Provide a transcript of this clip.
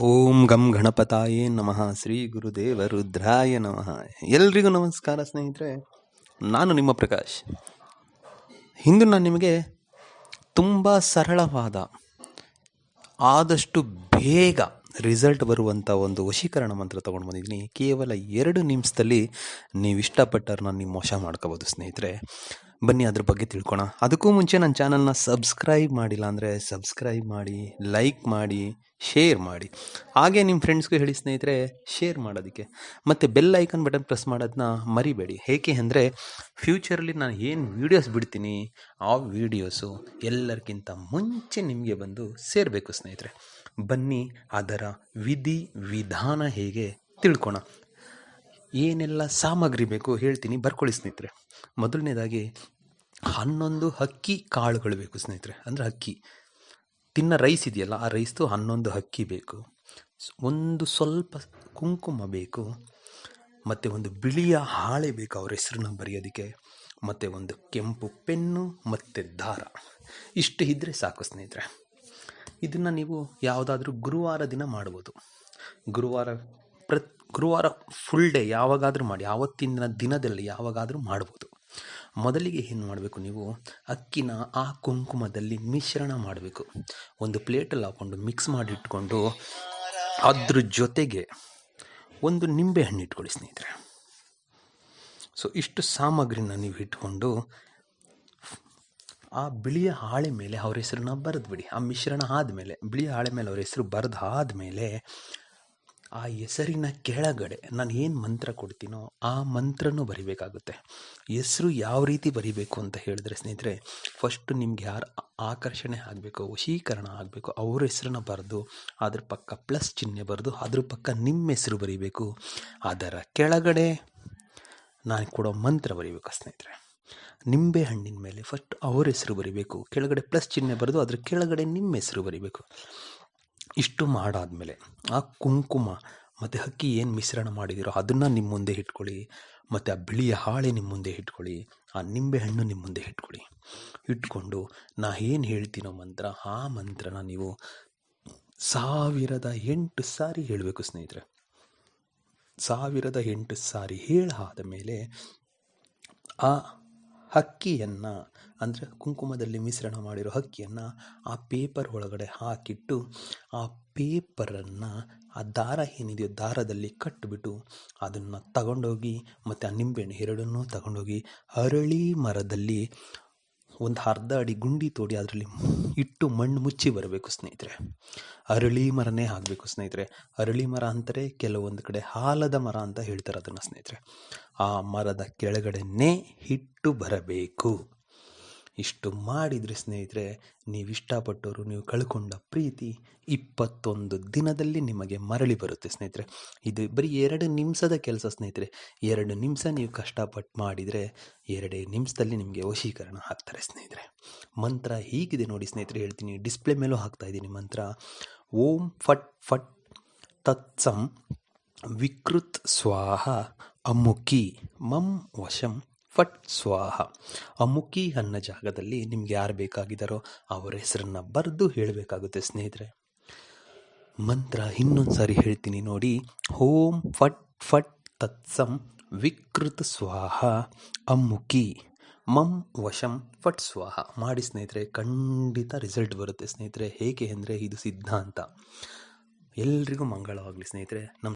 ಓಂ ಗಂ ಗಣಪತಾಯೇ ನಮಃ. ಶ್ರೀ ಗುರುದೇವ ರುದ್ರಾಯ ನಮಃ. ಎಲ್ರಿಗೂ ನಮಸ್ಕಾರ ಸ್ನೇಹಿತರೆ, ನಾನು ನಿಮ್ಮ ಪ್ರಕಾಶ್. ಇಂದು ನಾನು ನಿಮಗೆ ತುಂಬ ಸರಳವಾದ, ಆದಷ್ಟು ಬೇಗ ರಿಸಲ್ಟ್ ಬರುವಂಥ ಒಂದು ವಶೀಕರಣ ಮಂತ್ರ ತೊಗೊಂಡು ಬಂದಿದ್ದೀನಿ. ಕೇವಲ ಎರಡು ನಿಮಿಷದಲ್ಲಿ ನೀವು ನಾನು ನೀವು ಮೋಸ ಮಾಡ್ಕೋಬೋದು ಸ್ನೇಹಿತರೆ. ಬನ್ನಿ ಅದ್ರ ಬಗ್ಗೆ ತಿಳ್ಕೊಣ ಅದಕ್ಕೂ ಮುಂಚೆ ನನ್ನ ಚಾನಲ್ನ ಸಬ್ಸ್ಕ್ರೈಬ್ ಮಾಡಿಲ್ಲ ಅಂದರೆ ಸಬ್ಸ್ಕ್ರೈಬ್ ಮಾಡಿ ಲೈಕ್ ಮಾಡಿ ಶೇರ್ ಮಾಡಿ. ಹಾಗೆ ನಿಮ್ಮ ಫ್ರೆಂಡ್ಸ್ಗೂ ಹೇಳಿ ಸ್ನೇಹಿತರೆ ಶೇರ್ ಮಾಡೋದಕ್ಕೆ. ಮತ್ತು ಬೆಲ್ ಐಕನ್ ಬಟನ್ ಪ್ರೆಸ್ ಮಾಡೋದನ್ನ ಮರಿಬೇಡಿ. ಏಕೆ ಅಂದರೆ ಫ್ಯೂಚರಲ್ಲಿ ನಾನು ಏನು ವೀಡಿಯೋಸ್ ಬಿಡ್ತೀನಿ, ಆ ವೀಡಿಯೋಸು ಎಲ್ಲರಿಗಿಂತ ಮುಂಚೆ ನಿಮಗೆ ಬಂದು ಸೇರಬೇಕು ಸ್ನೇಹಿತರೆ. ಬನ್ನಿ ಅದರ ವಿಧಿ ವಿಧಾನ ಹೇಗೆ ತಿಳ್ಕೊಣ ಏನೆಲ್ಲ ಸಾಮಗ್ರಿ ಬೇಕು ಹೇಳ್ತೀನಿ. ಬರ್ಕೊಳ್ಳಿ ಸ್ನೇಹಿತರೆ. ಮೊದಲನೇದಾಗಿ ಹನ್ನೊಂದು ಹಕ್ಕಿ ಕಾಳುಗಳು ಬೇಕು ಸ್ನೇಹಿತರೆ. ಅಂದರೆ ಹಕ್ಕಿ. ತಿನ್ನ ರೈಸ್ ಇದೆಯಲ್ಲ, ಆ ರೈಸ್ದು ಹನ್ನೊಂದು ಅಕ್ಕಿ ಬೇಕು. ಒಂದು ಸ್ವಲ್ಪ ಕುಂಕುಮ ಬೇಕು. ಮತ್ತು ಒಂದು ಬಿಳಿಯ ಹಾಳೆ ಬೇಕು ಅವ್ರ ಹೆಸರನ್ನ ಬರೆಯೋದಕ್ಕೆ. ಮತ್ತು ಒಂದು ಕೆಂಪು ಪೆನ್ನು, ಮತ್ತು ದಾರ. ಇಷ್ಟು ಇದ್ದರೆ ಸಾಕು ಸ್ನೇಹಿತರೆ. ಇದನ್ನು ನೀವು ಯಾವುದಾದ್ರೂ ಗುರುವಾರ ದಿನ ಮಾಡ್ಬೋದು. ಗುರುವಾರ ಪ್ರತ್, ಗುರುವಾರ ಫುಲ್ ಡೇ ಯಾವಾಗಾದರೂ ಮಾಡಿ, ಆವತ್ತಿನ ದಿನದಲ್ಲಿ ಯಾವಾಗಾದರೂ ಮಾಡ್ಬೋದು. ಮೊದಲಿಗೆ ಏನು ಮಾಡಬೇಕು ನೀವು? ಅಕ್ಕಿನ ಆ ಕುಂಕುಮದಲ್ಲಿ ಮಿಶ್ರಣ ಮಾಡಬೇಕು. ಒಂದು ಪ್ಲೇಟಲ್ಲಿ ಹಾಕ್ಕೊಂಡು ಮಿಕ್ಸ್ ಮಾಡಿ ಇಟ್ಕೊಂಡು ಅದ್ರ ಜೊತೆಗೆ ಒಂದು ನಿಂಬೆ ಹಣ್ಣು ಇಟ್ಕೊಳ್ಳಿ ಸ್ನೇಹಿತರೆ. ಸೊ ಇಷ್ಟು ಸಾಮಗ್ರಿನ ನೀವು ಇಟ್ಕೊಂಡು ಆ ಬಿಳಿಯ ಹಾಳೆ ಮೇಲೆ ಅವ್ರ ಹೆಸರನ್ನ ಬರೆದ್ಬಿಡಿ. ಆ ಮಿಶ್ರಣ ಆದಮೇಲೆ, ಬಿಳಿಯ ಹಾಳೆ ಮೇಲೆ ಅವ್ರ ಹೆಸರು ಬರೆದಾದ ಆದಮೇಲೆ ಆ ಹೆಸರಿನ ಕೆಳಗಡೆ ನಾನು ಏನು ಮಂತ್ರ ಕೊಡ್ತೀನೋ ಆ ಮಂತ್ರನೂ ಬರಿಬೇಕಾಗುತ್ತೆ. ಹೆಸರು ಯಾವ ರೀತಿ ಬರಿಬೇಕು ಅಂತ ಹೇಳಿದ್ರೆ ಸ್ನೇಹಿತರೆ ಫಸ್ಟು ನಿಮ್ಗೆ ಯಾರು ಆಕರ್ಷಣೆ ಆಗಬೇಕು, ವಶೀಕರಣ ಆಗಬೇಕು, ಅವ್ರ ಹೆಸರನ್ನ ಬರೆದು, ಅದ್ರ ಪಕ್ಕ ಪ್ಲಸ್ ಚಿಹ್ನೆ ಬರೆದು, ಅದ್ರ ಪಕ್ಕ ನಿಮ್ಮ ಹೆಸರು ಬರಿಬೇಕು. ಅದರ ಕೆಳಗಡೆ ನಾನು ಕೊಡೋ ಮಂತ್ರ ಬರಿಬೇಕು ಸ್ನೇಹಿತರೆ. ನಿಂಬೆ ಹಣ್ಣಿನ ಮೇಲೆ ಫಸ್ಟ್ ಅವ್ರ ಹೆಸರು ಬರಿಬೇಕು, ಕೆಳಗಡೆ ಪ್ಲಸ್ ಚಿಹ್ನೆ ಬರೆದು, ಅದ್ರ ಕೆಳಗಡೆ ನಿಮ್ಮ ಹೆಸರು ಬರಿಬೇಕು. ಇಷ್ಟು ಮಾಡಾದಮೇಲೆ ಆ ಕುಂಕುಮ ಮತ್ತು ಅಕ್ಕಿ ಏನು ಮಿಶ್ರಣ ಮಾಡಿದಿರೋ ಅದನ್ನು ನಿಮ್ಮ ಮುಂದೆ ಇಟ್ಕೊಳ್ಳಿ, ಮತ್ತು ಆ ಬಿಳಿಯ ಹಾಳೆ ನಿಮ್ಮ ಮುಂದೆ ಇಟ್ಕೊಳ್ಳಿ, ಆ ನಿಂಬೆ ಹಣ್ಣು ನಿಮ್ಮ ಮುಂದೆ ಇಟ್ಕೊಳ್ಳಿ. ಇಟ್ಕೊಂಡು ನಾ ಏನು ಹೇಳ್ತೀನೋ ಮಂತ್ರ, ಆ ಮಂತ್ರನ ನೀವು ಸಾವಿರದ ಎಂಟು ಸಾರಿ ಹೇಳಬೇಕು ಸ್ನೇಹಿತರೆ. ಸಾವಿರದ ಎಂಟು ಸಾರಿ ಹೇಳಾದ ಮೇಲೆ ಆ ಅಕ್ಕಿಯನ್ನು ಅಂದರೆ ಕುಂಕುಮದಲ್ಲಿ ಮಿಶ್ರಣ ಮಾಡಿರೋ ಹಕ್ಕಿಯನ್ನು ಆ ಪೇಪರ್ ಒಳಗಡೆ ಹಾಕಿಟ್ಟು ಆ ಪೇಪರನ್ನು ಆ ದಾರ ಏನಿದೆಯೋ ದಾರದಲ್ಲಿ ಕಟ್ಟಿಬಿಟ್ಟು ಅದನ್ನು ತಗೊಂಡೋಗಿ ಮತ್ತು ಆ ನಿಂಬೆಹಣ್ಣು ಎರಡನ್ನೂ ತಗೊಂಡೋಗಿ ಅರಳಿ ಮರದಲ್ಲಿ ಒಂದು ಅರ್ಧ ಅಡಿ ಗುಂಡಿ ತೋಡಿ ಅದರಲ್ಲಿ ಇಟ್ಟು ಮಣ್ಣು ಮುಚ್ಚಿ ಬರಬೇಕು ಸ್ನೇಹಿತರೆ. ಅರಳಿ ಮರನೇ ಆಗಬೇಕು ಸ್ನೇಹಿತರೆ. ಅರಳಿ ಮರ ಅಂತಾರೆ ಕೆಲವೊಂದು ಕಡೆ ಹಾಲದ ಮರ ಅಂತ ಹೇಳ್ತಾರೆ ಅದನ್ನು ಸ್ನೇಹಿತರೆ. ಆ ಮರದ ಕೆಳಗಡೆನೇ ಇಟ್ಟು ಬರಬೇಕು. ಇಷ್ಟು ಮಾಡಿದರೆ ಸ್ನೇಹಿತರೆ, ನೀವು ಇಷ್ಟಪಟ್ಟವರು ನೀವು ಕಳ್ಕೊಂಡ ಪ್ರೀತಿ ಇಪ್ಪತ್ತೊಂದು ದಿನದಲ್ಲಿ ನಿಮಗೆ ಮರಳಿ ಬರುತ್ತೆ ಸ್ನೇಹಿತರೆ. ಇದು ಬರೀ ಎರಡು ನಿಮಿಷದ ಕೆಲಸ ಸ್ನೇಹಿತರೆ. ಎರಡು ನಿಮಿಷ ನೀವು ಕಷ್ಟಪಟ್ಟು ಮಾಡಿದರೆ ಎರಡೇ ನಿಮಿಷದಲ್ಲಿ ನಿಮಗೆ ವಶೀಕರಣ ಹಾಕ್ತಾರೆ ಸ್ನೇಹಿತರೆ. ಮಂತ್ರ ಹೀಗಿದೆ ನೋಡಿ ಸ್ನೇಹಿತರೆ, ಹೇಳ್ತೀನಿ. ಡಿಸ್ಪ್ಲೇ ಮೇಲೂ ಹಾಕ್ತಾ ಇದ್ದೀನಿ ಮಂತ್ರ. ಓಂ ಫಟ್ ಫಟ್ ತತ್ಸಂ ವಿಕೃತ್ ಸ್ವಾಹ ಅಮುಖಿ ಮಂ ವಶಂ ಫಟ್ ಸ್ವಾಹ. ಅಮುಕಿ ಅನ್ನೋ ಜಾಗದಲ್ಲಿ ನಿಮ್ಗೆ ಯಾರು ಬೇಕಾಗಿದ್ದಾರೋ ಅವರ ಹೆಸರನ್ನ ಬರೆದು ಹೇಳಬೇಕಾಗುತ್ತೆ ಸ್ನೇಹಿತರೆ. ಮಂತ್ರ ಇನ್ನೊಂದು ಸಾರಿ ಹೇಳ್ತೀನಿ ನೋಡಿ. ಓಂ ಫಟ್ ಫಟ್ ತತ್ಸಂ ವಿಕೃತ ಸ್ವಾಹ. ಅಮ್ಮುಕಿ ಮಂ ವಶಂ ಫಟ್ ಸ್ವಾಹ. ಮಾಡಿ ಸ್ನೇಹಿತರೆ, ಖಂಡಿತ ರಿಸಲ್ಟ್ ಬರುತ್ತೆ ಸ್ನೇಹಿತರೆ. ಹೇಗೆ ಅಂದರೆ ಇದು ಸಿದ್ಧಾಂತ. ಎಲ್ರಿಗೂ ಮಂಗಳವಾಗಲಿ ಸ್ನೇಹಿತರೆ. ನಮ್ಮ